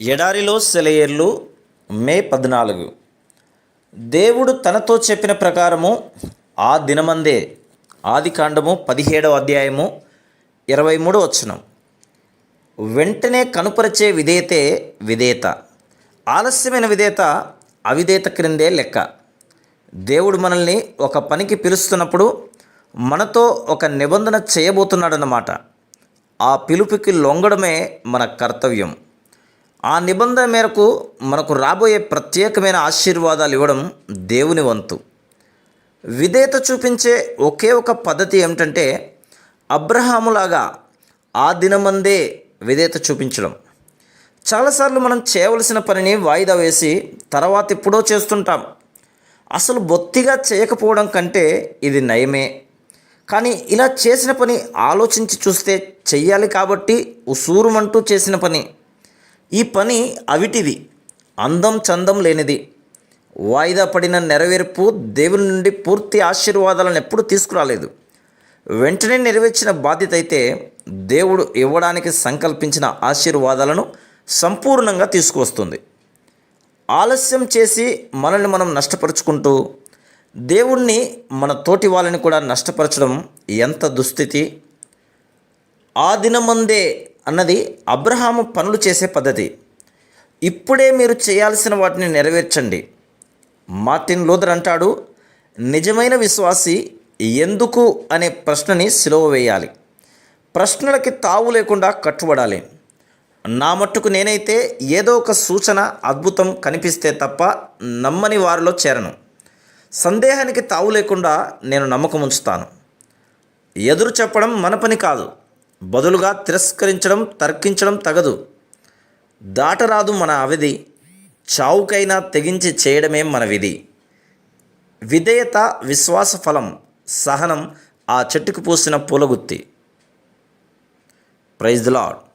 ఎడారిలో సెలయేర్లు మే పద్నాలుగు. దేవుడు తనతో చెప్పిన ప్రకారము ఆ దినమందే ఆది కాండము పదిహేడవ అధ్యాయము ఇరవై మూడు వచనం. వెంటనే కనుపరిచే విధేయతే విధేయత. ఆలస్యమైన విధేయత అవిధేయత క్రిందే లెక్క. దేవుడు మనల్ని ఒక పనికి పిలుస్తున్నప్పుడు మనతో ఒక నిబంధన చేయబోతున్నాడన్నమాట. ఆ పిలుపుకి లొంగడమే మన కర్తవ్యం. ఆ నిబంధన మేరకు మనకు రాబోయే ప్రత్యేకమైన ఆశీర్వాదాలు ఇవ్వడం దేవుని వంతు. విధేయత చూపించే ఒకే ఒక పద్ధతి ఏమిటంటే అబ్రహాములాగా ఆ దినమందే విధేయత చూపించడం. చాలాసార్లు మనం చేయవలసిన పనిని వాయిదా వేసి తర్వాత ఎప్పుడో చేస్తుంటాం. అసలు బొత్తిగా చేయకపోవడం కంటే ఇది నయమే. కానీ ఇలా చేసిన పని ఆలోచించి చూస్తే చెయ్యాలి కాబట్టి ఉసూరుమంటూ చేసిన పని. ఈ పని అవిటివి. అందం చందం లేనిది. వాయిదా పడిన నెరవేర్పు దేవుని నుండి పూర్తి ఆశీర్వాదాలను ఎప్పుడు తీసుకురాలేదు. వెంటనే నెరవేర్చిన బాధ్యత అయితే దేవుడు ఇవ్వడానికి సంకల్పించిన ఆశీర్వాదాలను సంపూర్ణంగా తీసుకువస్తుంది. ఆలస్యం చేసి మనల్ని మనం నష్టపరుచుకుంటూ దేవుణ్ణి మన తోటి వాళ్ళని కూడా నష్టపరచడం ఎంత దుస్థితి. ఆ దినమందే అన్నది అబ్రహాము పనులు చేసే పద్ధతి. ఇప్పుడే మీరు చేయాల్సిన వాటిని నెరవేర్చండి. మార్టిన్ లూథర్ అంటాడు నిజమైన విశ్వాసి ఎందుకు? అనే ప్రశ్నని సిలువ వేయాలి. ప్రశ్నలకి తావు లేకుండా కట్టుబడాలి. నా మట్టుకు నేనైతే ఏదో ఒక సూచన అద్భుతం కనిపిస్తే తప్ప నమ్మని వారిలో చేరను. సందేహానికి తావు లేకుండా నేను నమ్మకం ఉంచుతాను ఎదురు చెప్పడం మన పని కాదు. బదులుగా తిరస్కరించడం తర్కించడం తగదు. దాటరాదు మన అవధి చావుకైనా తెగించి చేయడమే మన విధి. విధేయత విశ్వాస ఫలం సహనం ఆ చెట్టుకు పూసిన పూలగుత్తి. Praise the lord